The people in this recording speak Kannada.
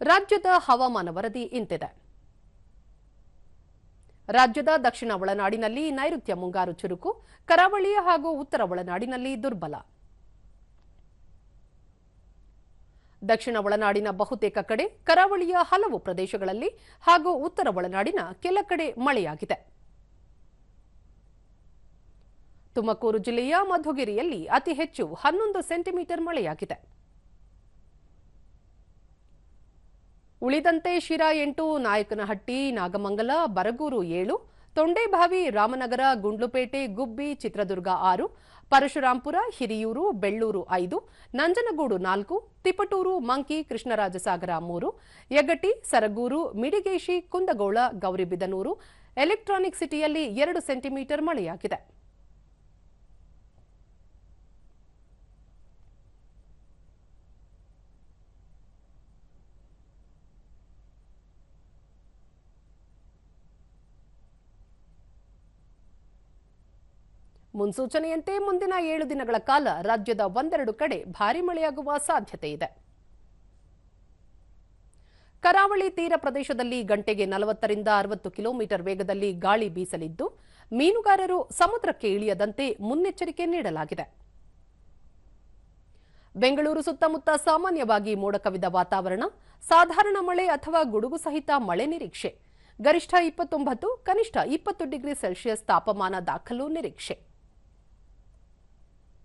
ರಾಜ್ಯದ ಹವಾಮಾನ ವರದಿ ಇಂತಿದೆ. ರಾಜ್ಯದ ದಕ್ಷಿಣ ಒಳನಾಡಿನಲ್ಲಿ ನೈಋತ್ಯ ಮುಂಗಾರು ಚುರುಕು, ಕರಾವಳಿ ಹಾಗೂ ಉತ್ತರ ಒಳನಾಡಿನಲ್ಲಿ ದುರ್ಬಲ. ದಕ್ಷಿಣ ಒಳನಾಡಿನ ಬಹುತೇಕ ಕಡೆ ಕರಾವಳಿಯ ಹಲವು ಪ್ರದೇಶಗಳಲ್ಲಿ ಹಾಗೂ ಉತ್ತರ ಒಳನಾಡಿನ ಕೆಲ ಕಡೆ ಮಳೆಯಾಗಿದೆ. ತುಮಕೂರು ಜಿಲ್ಲೆಯ ಮಧುಗಿರಿಯಲ್ಲಿ ಅತಿ ಹೆಚ್ಚು ಹನ್ನೊಂದು ಸೆಂಟಿಮೀಟರ್ ಮಳೆಯಾಗಿದೆ. ಉಳಿದಂತೆ ಶಿರಾ ಎಂಟು, ನಾಯಕನಹಟ್ಟಿ, ನಾಗಮಂಗಲ, ಬರಗೂರು ಏಳು, ತೊಂಡೇಬಾವಿ, ರಾಮನಗರ, ಗುಂಡ್ಲುಪೇಟೆ, ಗುಬ್ಬಿ, ಚಿತ್ರದುರ್ಗ ಆರು, ಪರಶುರಾಂಪುರ, ಹಿರಿಯೂರು, ಬೆಳ್ಳೂರು ಐದು, ನಂಜನಗೂಡು ನಾಲ್ಕು, ತಿಪಟೂರು, ಮಂಕಿ, ಕೃಷ್ಣರಾಜಸಾಗರ ಮೂರು, ಯಗಟಿ, ಸರಗೂರು, ಮಿಡಿಗೇಶಿ, ಕುಂದಗೋಳ, ಗೌರಿಬಿದನೂರು, ಎಲೆಕ್ಟ್ರಾನಿಕ್ ಸಿಟಿಯಲ್ಲಿ ಎರಡು ಸೆಂಟಿಮೀಟರ್ ಮಳೆಯಾಗಿದೆ. ಮುನ್ಸೂಚನೆಯಂತೆ ಮುಂದಿನ ಏಳು ದಿನಗಳ ಕಾಲ ರಾಜ್ಯದ ಒಂದೆರಡು ಕಡೆ ಭಾರೀ ಮಳೆಯಾಗುವ ಸಾಧ್ಯತೆ ಇದೆ. ಕರಾವಳಿ ತೀರ ಪ್ರದೇಶದಲ್ಲಿ ಗಂಟೆಗೆ ನಲವತ್ತರಿಂದ ಅರವತ್ತು ಕಿಲೋಮೀಟರ್ ವೇಗದಲ್ಲಿ ಗಾಳಿ ಬೀಸಲಿದ್ದು, ಮೀನುಗಾರರು ಸಮುದ್ರಕ್ಕೆ ಇಳಿಯದಂತೆ ಮುನ್ನೆಚ್ಚರಿಕೆ ನೀಡಲಾಗಿದೆ. ಬೆಂಗಳೂರು ಸುತ್ತಮುತ್ತ ಸಾಮಾನ್ಯವಾಗಿ ಮೋಡ ಕವಿದ ವಾತಾವರಣ, ಸಾಧಾರಣ ಮಳೆ ಅಥವಾ ಗುಡುಗು ಸಹಿತ ಮಳೆ ನಿರೀಕ್ಷೆ. ಗರಿಷ್ಠ ಇಪ್ಪತ್ತೊಂಬತ್ತು, ಕನಿಷ್ಠ ಇಪ್ಪತ್ತು ಡಿಗ್ರಿ ಸೆಲ್ಸಿಯಸ್ ತಾಪಮಾನ ದಾಖಲು ನಿರೀಕ್ಷೆ.